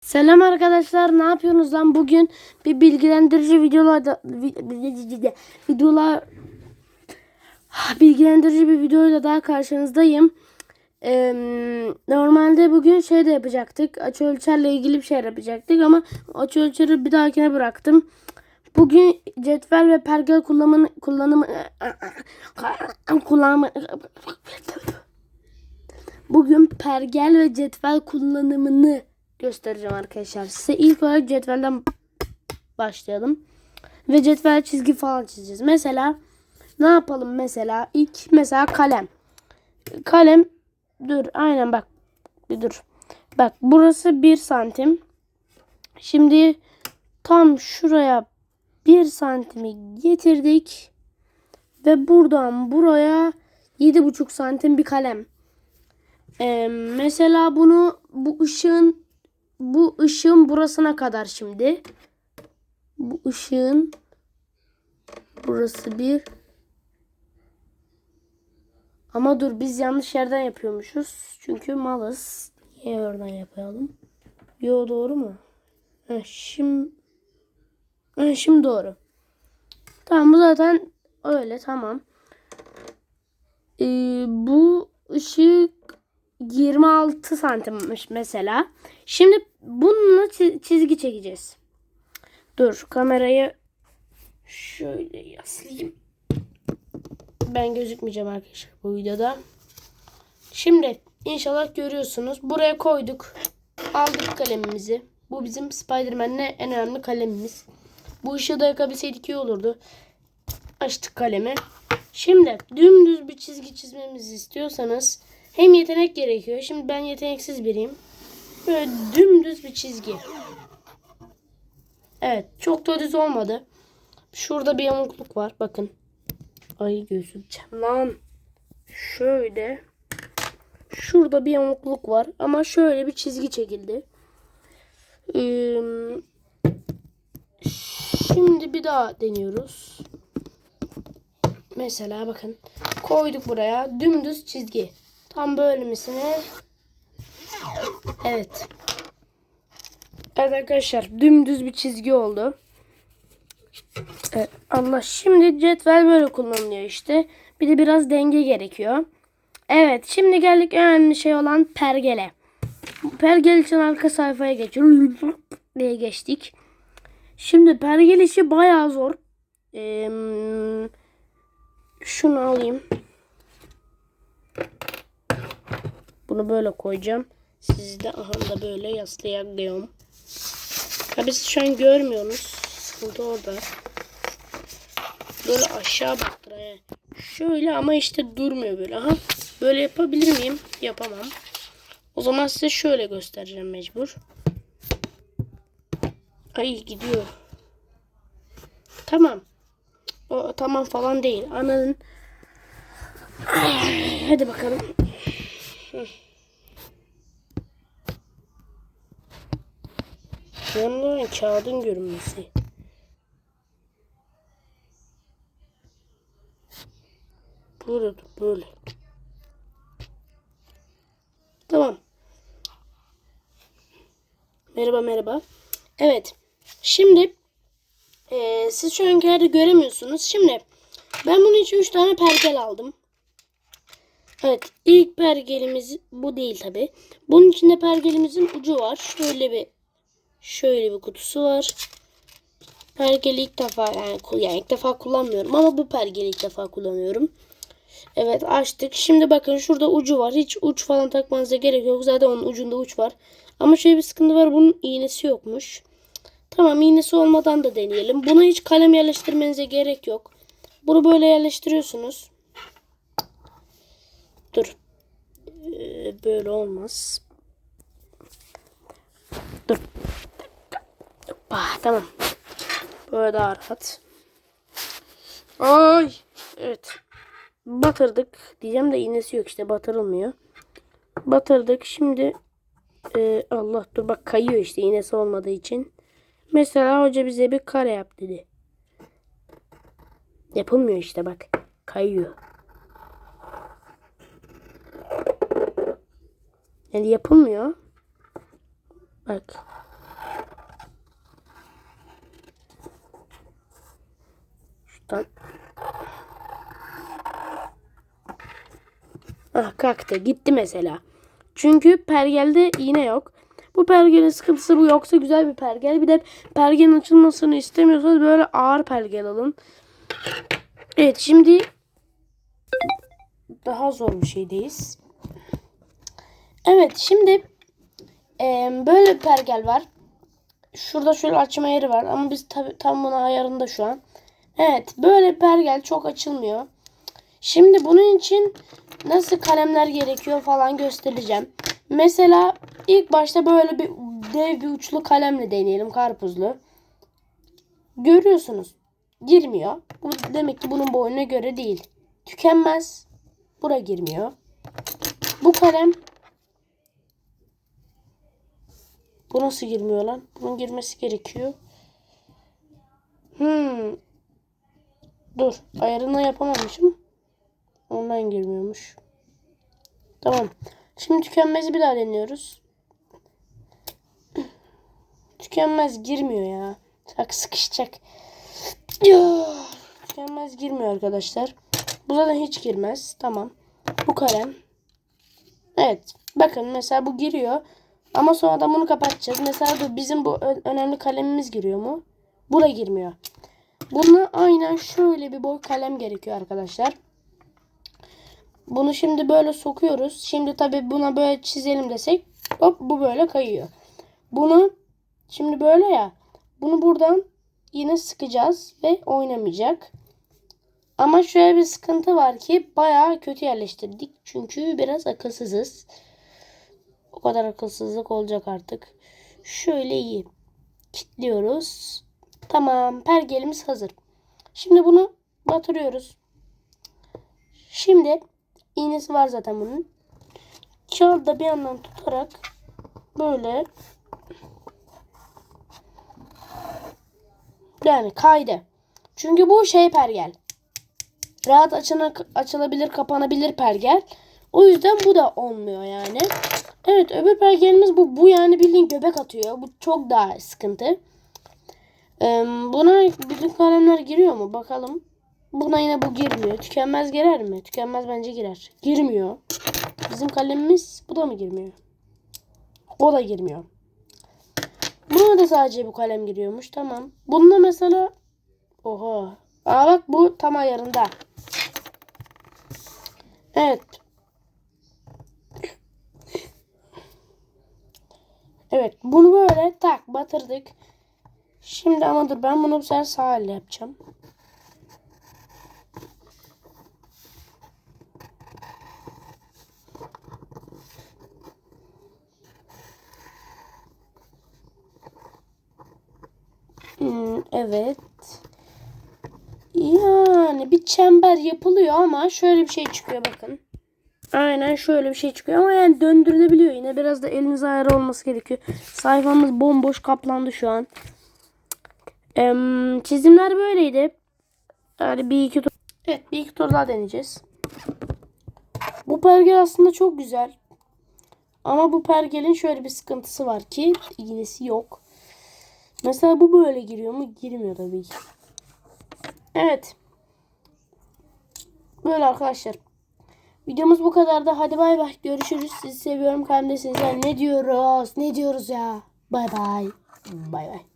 Selam arkadaşlar ne yapıyorsunuz lan bugün bir bilgilendirici videolarda vi- videolar bilgilendirici bir videoyla daha karşınızdayım. Ee, normalde bugün şey de yapacaktık açı ölçerle ilgili bir şey yapacaktık ama açı ölçeri bir dahakine bıraktım. Bugün cetvel ve pergel kullanımı kullanımı kullanımı Bugün pergel ve cetvel kullanımını göstereceğim arkadaşlar. Size ilk olarak cetvelden başlayalım. Ve cetvel çizgi falan çizeceğiz. Mesela ne yapalım mesela? İlk mesela kalem. Kalem dur aynen bak bir dur. Bak burası 1 santim. Şimdi tam şuraya 1 santimi getirdik. Ve buradan buraya 7,5 santim bir kalem. Ee, mesela bunu bu ışığın bu ışığın burasına kadar şimdi. Bu ışığın burası bir. Ama dur biz yanlış yerden yapıyormuşuz. Çünkü malız. Niye oradan yapalım? Yo doğru mu? Şimdi şimdi doğru. Tamam bu zaten öyle tamam. Ee, bu ışık 26 santimmiş mesela. Şimdi bununla çi- çizgi çekeceğiz. Dur kamerayı şöyle yaslayayım. Ben gözükmeyeceğim arkadaşlar bu videoda. Şimdi inşallah görüyorsunuz. Buraya koyduk. Aldık kalemimizi. Bu bizim Spider-Man'le en önemli kalemimiz. Bu ışığı da yakabilseydik iyi olurdu. Açtık kalemi. Şimdi dümdüz bir çizgi çizmemizi istiyorsanız hem yetenek gerekiyor. Şimdi ben yeteneksiz biriyim. Böyle dümdüz bir çizgi. Evet. Çok da düz olmadı. Şurada bir yamukluk var. Bakın. Ay gözüm lan. Şöyle. Şurada bir yamukluk var. Ama şöyle bir çizgi çekildi. Şimdi bir daha deniyoruz. Mesela bakın. Koyduk buraya. Dümdüz çizgi. Tam bölmesine. Evet. Evet arkadaşlar dümdüz bir çizgi oldu. Evet, Allah şimdi cetvel böyle kullanılıyor işte. Bir de biraz denge gerekiyor. Evet şimdi geldik önemli şey olan pergele. Pergel için arka sayfaya geçiyoruz. diye geçtik. Şimdi pergel işi bayağı zor. Ee, şunu alayım. Bunu böyle koyacağım. Sizi de aha da böyle yaslayabiliyorum. Tabii siz şu an görmüyorsunuz. Sıkıntı orada. Böyle aşağı baktır. he. Şöyle ama işte durmuyor böyle. Aha böyle yapabilir miyim? Yapamam. O zaman size şöyle göstereceğim mecbur. Ay gidiyor. Tamam. O tamam falan değil. Anladın. Hadi bakalım. Yanına kağıdın görünmesi. Böyle böyle. Tamam. Merhaba merhaba. Evet. Şimdi eee, siz şu an yerde göremiyorsunuz. Şimdi ben bunun için 3 tane pergel aldım. Evet ilk pergelimiz bu değil tabi. Bunun içinde pergelimizin ucu var. Şöyle bir şöyle bir kutusu var. Pergeli ilk defa yani, yani ilk defa kullanmıyorum ama bu pergeli ilk defa kullanıyorum. Evet açtık. Şimdi bakın şurada ucu var. Hiç uç falan takmanıza gerek yok. Zaten onun ucunda uç var. Ama şöyle bir sıkıntı var. Bunun iğnesi yokmuş. Tamam iğnesi olmadan da deneyelim. Buna hiç kalem yerleştirmenize gerek yok. Bunu böyle yerleştiriyorsunuz. Dur. Ee, böyle olmaz. Dur. Hoppa, tamam. Böyle daha rahat. Ay. Evet. Batırdık. Diyeceğim de iğnesi yok işte batırılmıyor. Batırdık. Şimdi e, Allah dur bak kayıyor işte iğnesi olmadığı için. Mesela hoca bize bir kare yap dedi. Yapılmıyor işte bak. Kayıyor. Yani yapılmıyor. Bak. alttan. Ah kalktı gitti mesela. Çünkü pergelde iğne yok. Bu pergelin sıkıntısı bu yoksa güzel bir pergel. Bir de pergenin açılmasını istemiyorsanız böyle ağır pergel alın. Evet şimdi daha zor bir şeydeyiz. Evet şimdi e, böyle bir pergel var. Şurada şöyle açma yeri var ama biz tabi, tam buna ayarında şu an. Evet böyle pergel çok açılmıyor. Şimdi bunun için nasıl kalemler gerekiyor falan göstereceğim. Mesela ilk başta böyle bir dev bir uçlu kalemle deneyelim karpuzlu. Görüyorsunuz girmiyor. Bu demek ki bunun boyuna göre değil. Tükenmez. Bura girmiyor. Bu kalem bu nasıl girmiyor lan? Bunun girmesi gerekiyor. Hmm. Dur. Ayarını yapamamışım. Ondan girmiyormuş. Tamam. Şimdi tükenmezi bir daha deniyoruz. Tükenmez girmiyor ya. Bak sıkışacak. Tükenmez girmiyor arkadaşlar. Bu zaten hiç girmez. Tamam. Bu kalem. Evet. Bakın mesela bu giriyor. Ama sonradan bunu kapatacağız. Mesela dur, bizim bu önemli kalemimiz giriyor mu? Bu da girmiyor. Buna aynen şöyle bir boy kalem gerekiyor arkadaşlar. Bunu şimdi böyle sokuyoruz. Şimdi tabi buna böyle çizelim desek hop bu böyle kayıyor. Bunu şimdi böyle ya. Bunu buradan yine sıkacağız ve oynamayacak. Ama şöyle bir sıkıntı var ki bayağı kötü yerleştirdik. Çünkü biraz akılsızız. O kadar akılsızlık olacak artık. Şöyle iyi. Kilitliyoruz. Tamam. Pergelimiz hazır. Şimdi bunu batırıyoruz. Şimdi iğnesi var zaten bunun. Kağıdı da bir yandan tutarak böyle yani kaydı. Çünkü bu şey pergel. Rahat açına, açılabilir, kapanabilir pergel. O yüzden bu da olmuyor yani. Evet öbür pergelimiz bu. Bu yani bildiğin göbek atıyor. Bu çok daha sıkıntı. Buna bütün kalemler giriyor mu? Bakalım. Buna yine bu girmiyor. Tükenmez girer mi? Tükenmez bence girer. Girmiyor. Bizim kalemimiz bu da mı girmiyor? O da girmiyor. Buna da sadece bu kalem giriyormuş. Tamam. Bununla mesela Oha. Aa bak bu tam ayarında. Evet. Evet. Bunu böyle tak batırdık. Şimdi ama dur ben bunu bu sefer sağ elle yapacağım. Hmm, evet. Yani bir çember yapılıyor ama şöyle bir şey çıkıyor bakın. Aynen şöyle bir şey çıkıyor ama yani döndürülebiliyor yine. Biraz da eliniz ayarı olması gerekiyor. Sayfamız bomboş kaplandı şu an. Çizimler böyleydi. Yani bir iki tur. Evet bir iki tur daha deneyeceğiz. Bu pergel aslında çok güzel. Ama bu pergelin şöyle bir sıkıntısı var ki iğnesi yok. Mesela bu böyle giriyor mu? Girmiyor tabii ki. Evet. Böyle arkadaşlar. Videomuz bu kadar da. Hadi bay bay. Görüşürüz. Sizi seviyorum. Kalbimdesiniz. Yani ne diyoruz? Ne diyoruz ya? Bay bay. Bay bay.